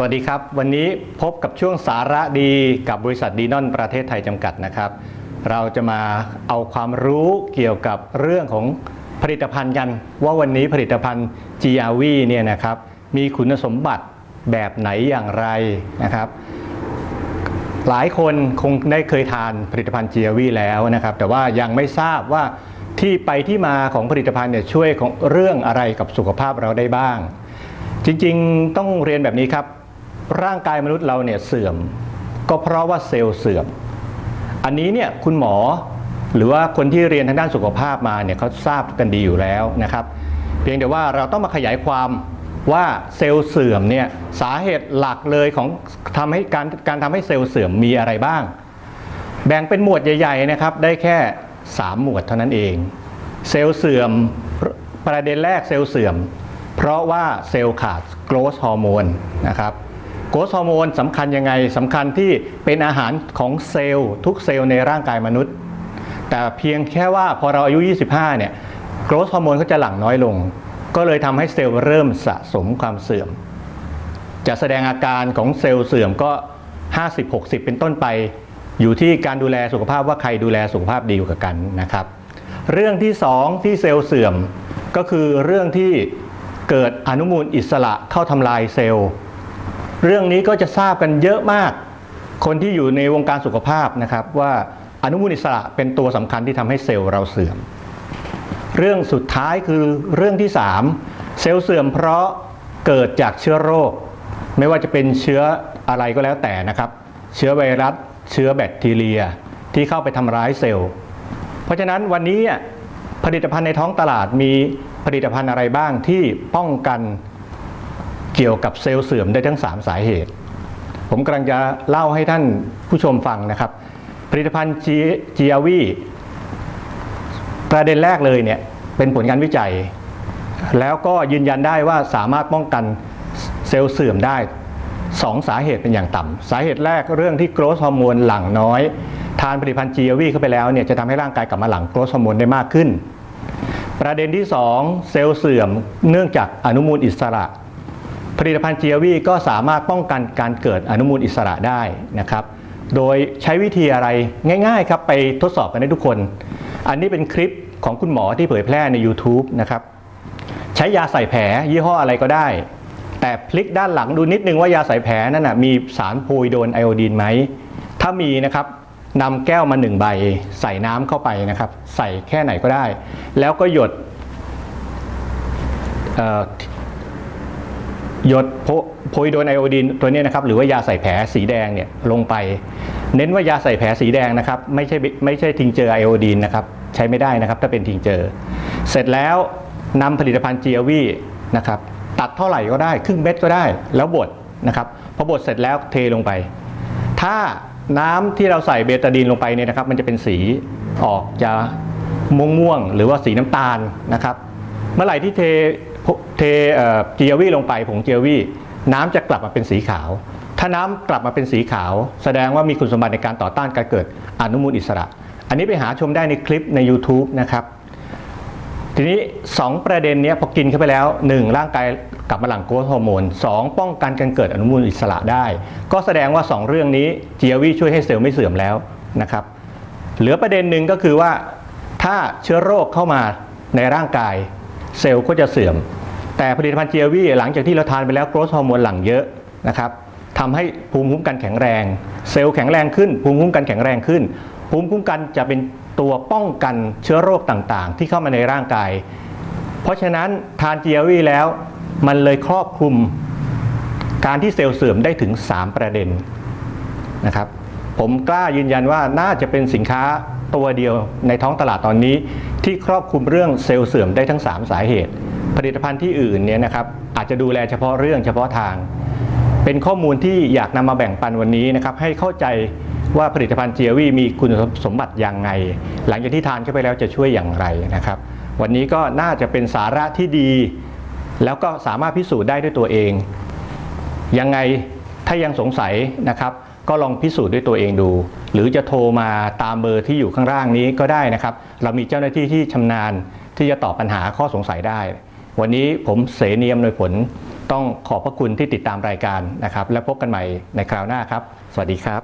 สวัสดีครับ วันนี้พบกับช่วงสาระดีกับบริษัทดีนอนประเทศไทยจำกัดนะครับ เราจะมาเอาความรู้เกี่ยวกับเรื่องของผลิตภัณฑ์กันว่าวันนี้ผลิตภัณฑ์ GRV เนี่ยนะครับมีคุณสมบัติแบบไหนอย่างไรนะครับ หลายคนคงได้เคยทานผลิตภัณฑ์ GRV แล้วนะครับ แต่ว่ายังไม่ทราบว่าที่ไปที่มาของผลิตภัณฑ์เนี่ยช่วยของเรื่องอะไรกับสุขภาพเราได้บ้างจริงๆ ต้องเรียนแบบนี้ครับ ร่างกายมนุษย์เราเนี่ยเสื่อม ก็เพราะว่าเซลล์เสื่อม อันนี้เนี่ยคุณหมอหรือว่าคนที่เรียนทางด้านสุขภาพมาเนี่ยเขาทราบกันดีอยู่แล้วนะครับ เพียงแต่ว่าเราต้องมาขยายความว่าเซลล์เสื่อมเนี่ยสาเหตุหลักเลยของทำให้การการทำให้เซลล์เสื่อมมีอะไรบ้าง แบ่งเป็นหมวดใหญ่ ๆนะครับ ได้แค่ 3 หมวดเท่านั้นเอง เซลล์เสื่อมประเด็นแรกเซลล์เสื่อม เพราะว่าเซลล์ขาดโกรทฮอร์โมนนะครับ โกรทฮอร์โมนสำคัญยังไงสำคัญที่เป็นอาหารของเซลล์ทุกเซลล์ในร่างกายมนุษย์ แต่เพียงแค่ว่าพอเราอายุ 25 เนี่ยโกรทฮอร์โมนก็จะหลั่งน้อยลง ก็เลยทำให้เซลล์เริ่มสะสมความเสื่อม จะแสดงอาการของเซลล์เสื่อมก็ 50-60 เป็นต้นไป อยู่ที่การดูแลสุขภาพว่าใครดูแลสุขภาพดีกว่ากันนะครับ เรื่องที่ 2 ที่เซลล์เสื่อมก็คือเรื่องที่เกิดอนุมูลอิสระเข้าทำลายเซลล์ เรื่องนี้ก็จะทราบกันเยอะมาก คนที่อยู่ในวงการสุขภาพนะครับ ว่าอนุมูลอิสระเป็นตัวสำคัญที่ทำให้เซลล์เราเสื่อม เรื่องสุดท้ายคือเรื่องที่ 3 เซลล์เสื่อมเพราะเกิดจากเชื้อโรค ไม่ว่าจะเป็นเชื้ออะไรก็แล้วแต่นะครับ เชื้อไวรัส เชื้อแบคทีเรีย ที่เข้าไปทำร้ายเซลล์ เพราะฉะนั้นวันนี้ผลิตภัณฑ์ในท้องตลาดมีผลิตภัณฑ์อะไรบ้างที่ป้องกัน เกี่ยวกับเซลล์เสื่อมได้ทั้ง 3 สาเหตุ ผมกำลังจะเล่าให้ท่านผู้ชมฟังนะครับ ผลิตภัณฑ์ GRV ประเด็นแรกเลยเนี่ยเป็นผลการวิจัย แล้วก็ยืนยันได้ว่าสามารถป้องกันเซลล์เสื่อมได้2สาเหตุเป็นอย่างต่ำสาเหตุแรกเรื่องที่โกรทฮอร์โมนหลั่งน้อย ทานผลิตภัณฑ์ GRV เข้าไปแล้วเนี่ยจะทำให้ร่างกายกลับมาหลั่งโกรทฮอร์โมนได้มากขึ้น ประเด็นที่ 2 เซลล์เสื่อมเนื่องจากอนุมูลอิสระ ผลิตภัณฑ์ GRV ก็สามารถป้องกันการเกิดอนุมูลอิสระได้นะครับ โดยใช้วิธีอะไรง่ายๆครับไปทดสอบกันได้ทุกคน อันนี้เป็นคลิปของคุณหมอที่เผยแพร่ใน YouTube นะครับ ใช้ยาใส่แผลยี่ห้ออะไรก็ได้ แต่พลิกด้านหลังดูนิดนึงว่ายาใส่แผลนั้นนะมีสารโพวิโดนไอโอดีนไหม ถ้ามีนะครับนำแก้วมาหนึ่งใบ ใส่น้ำเข้าไปนะครับ ใส่แค่ไหนก็ได้ แล้วก็หยด หยดโพโพวิโดนไอโอดีนตัวนี้นะครับหรือว่ายาใส่แผลสีแดงเนี่ยลงไป เน้นว่ายาใส่แผลสีแดงนะครับไม่ใช่ไม่ใช่ทิงเจอไอโอดีนนะครับใช้ไม่ได้นะครับถ้าเป็นทิงเจอ เสร็จแล้วนำผลิตภัณฑ์ GLV นะครับตัดเท่าไหร่ก็ได้ครึ่งเม็ดก็ได้แล้วบดนะครับพอบดเสร็จแล้วเทลงไป ถ้าน้ำที่เราใส่เบตาดีนลงไปเนี่ยนะครับ มันจะเป็นสีออกจะม่วงๆหรือว่าสีน้ำตาลนะครับ เมื่อไหร่ที่เท เทเจียวี่ลงไปผงเจียวี่น้ำจะกลับมาเป็นสีขาว ถ้าน้ำกลับมาเป็นสีขาว แสดงว่ามีคุณสมบัติในการต่อต้านการเกิดอนุมูลอิสระ อันนี้ไปหาชมได้ในคลิปใน YouTube นะครับ ทีนี้ 2 ประเด็นนี้พอกินเข้าไปแล้ว 1. ร่างกายกลับมาหลั่งโกรทฮอร์โมน 2. ป้องกันการเกิดอนุมูลอิสระได้ ก็แสดงว่า 2 เรื่องนี้เจียวีช่วยให้เซลล์ไม่เสื่อมแล้วนะครับ เหลือประเด็นหนึ่งก็คือว่าถ้าเชื้อโรคเข้ามาในร่างกาย เซลล์ก็จะเสื่อม แต่ผลิตภัณฑ์เจียวีหลังจากที่เราทานไปแล้วโกรทฮอร์โมนหลั่งเยอะนะครับทำให้ภูมิคุ้มกันแข็งแรง เซลล์แข็งแรงขึ้น ภูมิคุ้มกันแข็งแรงขึ้น ภูมิคุ้มกันจะเป็นตัวป้องกันเชื้อโรคต่างๆ ที่เข้ามาในร่างกาย เพราะฉะนั้นทานเจียวีแล้วมันเลยครอบคลุมการที่เซลล์เสื่อมได้ถึง 3 ประเด็นนะครับ ผมกล้ายืนยันว่าน่าจะเป็นสินค้าตัวเดียวในท้องตลาดตอนนี้ที่ครอบคลุมเรื่องเซลล์เสื่อมได้ทั้ง 3 สาเหตุ ผลิตภัณฑ์ที่อื่นเนี่ยนะครับอาจจะดูแลเฉพาะเรื่องเฉพาะทาง เป็นข้อมูลที่อยากนำมาแบ่งปันวันนี้นะครับให้เข้าใจว่าผลิตภัณฑ์เจียวีมีคุณสมบัติอยังไง หลังจากที่ทานเข้าไปแล้วจะช่วยอย่างไรนะครับ วันนี้ก็น่าจะเป็นสาระที่ดี แล้วก็สามารถพิสูจน์ได้ด้วยตัวเอง ยังไงถ้ายังสงสัยนะครับ ก็ลองพิสูจน์ด้วยตัวเองดู หรือจะโทรมาตามเบอร์ที่อยู่ข้างล่างนี้ก็ได้นะครับ เรามีเจ้าหน้าที่ที่ชำนาญที่จะตอบปัญหาข้อสงสัยได้ วันนี้ผมเสนียมโดยผลต้องขอบพระคุณที่ติดตามรายการนะครับ และพบกันใหม่ในคราวหน้าครับ สวัสดีครับ